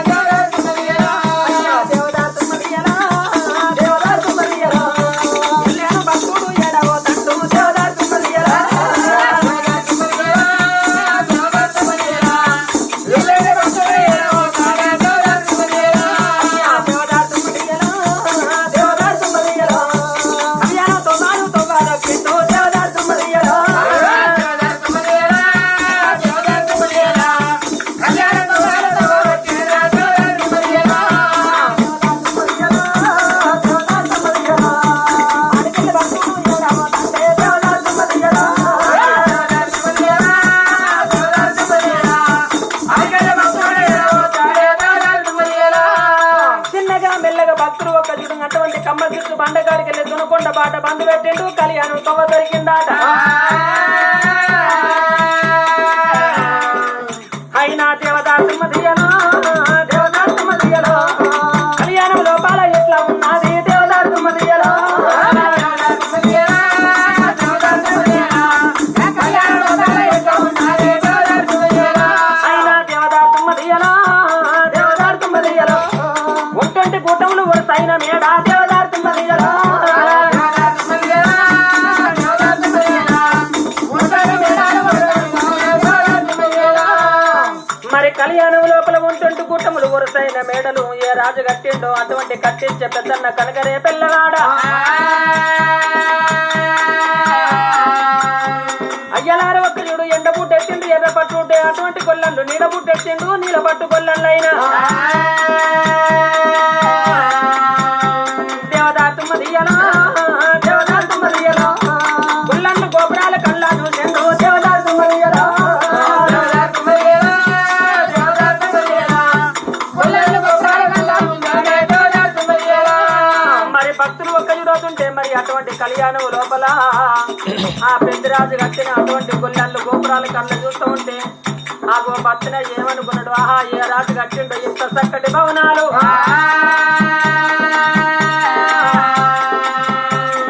అయ్యా బాట బంధు పెట్టిండు కళ్యాణం తొవ్వ దొరికిందాట మరి కళ్యాణం లోపల ఉంటుంటు కూటములు వరుసైన మేడలు. ఏ రాజు కట్టిండో అటువంటి కట్టించే పెద్దన్న కనకరే పిల్లవాడ. అయ్యలార ఒక్క ఎండ బుట్ట ఎర్ర పట్టుంటే అటువంటి కొల్లండు నీడ బుట్ట ఎత్తిండు నీల పట్టు కొల్లండైనా దేవదాసు మదియలా కళ్యాణం లోపల. ఆ పెద్దరాజు కట్టిన అటువంటి గుళ్ళల్లో గోపురాలు కళ్ళ చూస్తూ ఉంటే ఆ గోపత్తిన ఏమనుకున్నాడు? ఆహా ఏ రాజు కట్టిండో ఇంత చక్కటి భవనాలు.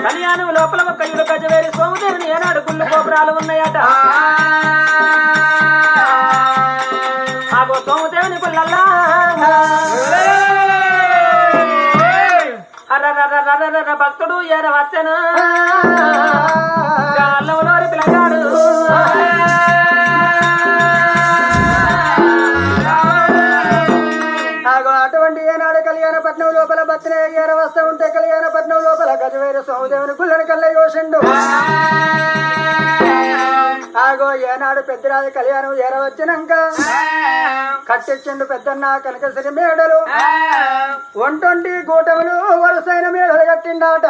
కళ్యాణం లోపల ఒక ఇల్లు గజవేరి సోమదేవిని ఏనాడు గుళ్ళు గోపురాలు ఉన్నాయట. ఆ గో సోమదేవుని గుళ్ళల్లా అర్రర్రర్రర్రర్ర భక్తుడు ఏర వచ్చను గాల్లములోని పిల్లగాడు అటువంటి ఏనాడు కళ్యాణపట్నం లోపల బతిన ఏర వస్తా ఉంటే కళ్యాణపట్నం లోపల గజవేరు సోమదేవుని గుళ్ళని కళ్ళ యోషండు ఆగో ఏనాడు పెద్దరాజు కళ్యాణం ఏర వచ్చినాక కట్టించిండు పెద్దన్న కనకసరి మేడలు. ఒంటొంటి గూటములు వరుసైన మేడలు కట్టిండాట.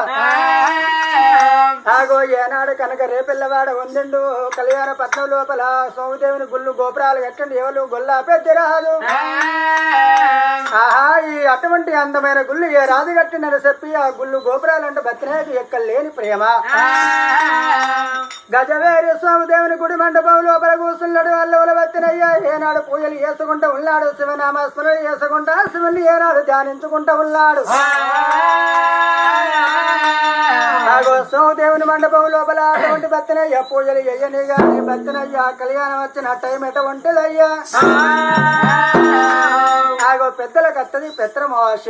ఆగో ఏనాడు కనుక రేపిల్లవాడ ఉందిండు. కళ్యాణ పట్నం లోపల సోమదేవుని గుళ్ళు గోపురాలు కట్టండి. ఎవరు గొల్ల పెద్దరాజు. ఆహా అటువంటి అందమైన గుళ్ళు ఏ రాజు కట్టినని చెప్పి ఆ గుళ్ళు గోపురాలంటే బతినేకి ఎక్కలేని ప్రేమ. గజవేరి స్వామిదేవుని గుడి మండపం లోపల కూర్చున్నాడు అల్లవల బతినయ్యా ఏనాడు పూజలు చేసుకుంటూ ఉన్నాడు శివనామ స్మరణ చేసుకుంటా శివుని ఏనాడు ధ్యానించుకుంటూ ఉన్నాడు. ఆగో సోమదేవుని మండపం లోపల అటువంటి బతినయ్య పూజలు చెయ్యని గాని బతినయ్య కళ్యాణం వచ్చిన టైం ఎటువంటిదయ్యా ఆగో పెద్దలకు అత్తది పెత్రమోష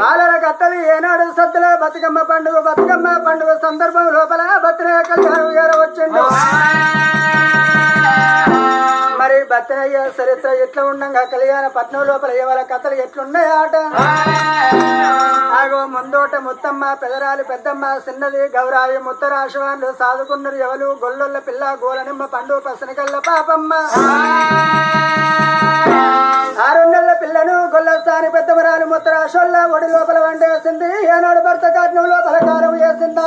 బాలల కత్తది ఏనాడు సత్తుల బతుకమ్మ పండుగ బతుకమ్మ పండుగ సందర్భం లోపల బతినయ్య కళ్యాణం గారు వచ్చిండు. మరి బత్తనయ్య చరిత్ర ఎట్లా ఉండంగా? కళ్యాణ పట్నం లోపల ఎవరి కథలు ఎట్లున్నాయాట? ఆగో ముందోట ముత్తమ్మ పెదరాలు పెద్దమ్మ చిన్నది గౌరాయి ముత్తరాశవాన్లు సాదుకున్నారు ఎవలు గొల్లొల్ల పిల్ల గోలనిమ్మ పండు పసనకల్ల పాపమ్మ. ఆరు నెలల పిల్లను గొల్లసాని పెద్దమరాలు ముత్తరాశోళ్ళ ఒడి లోపల వండేసింది. ఏనాడు భర్త కాట్నం లోపల కారం వేసిందా?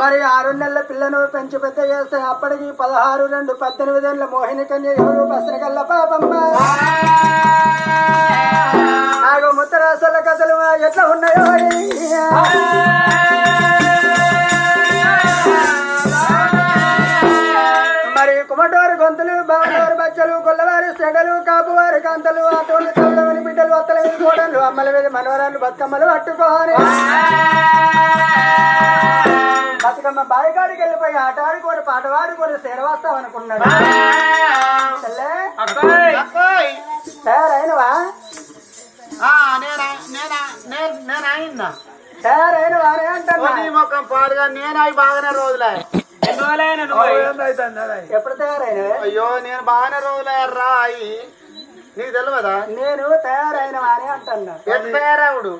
మరి ఆరు నెలల పిల్లను పెంచి పెద్ద చేస్తే అప్పటికి పదహారు రెండు పద్దెనిమిది ఏళ్ళ మోహిని కన్య ఎవరు? పసనకల్ల పాపమ్మ. మరి కుమటోరు గొంతులు బావటోరు బచ్చలు కొల్లవారి సెగలు కాపువారి కాంతలు అటువంటి తల్లని బిడ్డలు అత్తల మీద కోడలు అమ్మల మీద మనవరాలు బతుకమ్మలు పట్టుకోని బతుకమ్మ బాయిగాడికి వెళ్ళిపోయి ఆట ఆడుకొని పాట ఆడుకొని సేరవాస్తాం అనుకున్నాడు. తయారైనవా? తయారైన పాడుగా నేను అవి బాగానే రోజులే. ఎప్పుడు తయారైనవే? అయ్యో నేను బాగానే రోజులయ్యారా అయి నీకు తెలియదా నేను తయారైన వారే అంటున్నా ఎట్లా తయారావుడు?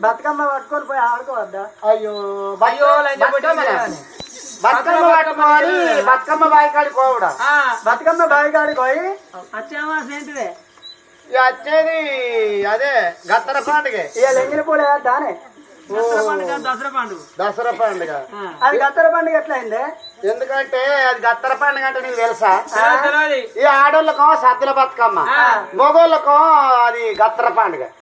బతుకమ్మ పట్టుకొని పోయి ఆడుకోవద్దా? అయ్యో అయ్యో? బతుకమ్మ పట్టుకొని బతుకమ్మ బాయికాడి పోవుడా? బతుకమ్మ బావి కాడికి పోయి అచ్చామాస ఏంటిదే? వచ్చేది అదే గత్తర పండుగ. ఇక లెంగిన పూలు వేద్దానే దసరా పండుగ దసరా పండుగ? దసరా పండుగ. ఆ. అది గత్తర పండుగ ఎట్లయిందే? ఎందుకంటే అది గత్తర పండుగ అంటే నీకు తెలుసా. ఈ ఆడోళ్ళకో సద్దుల బతుకమ్మ. మగోళ్ళకో అది గత్తర పండుగ.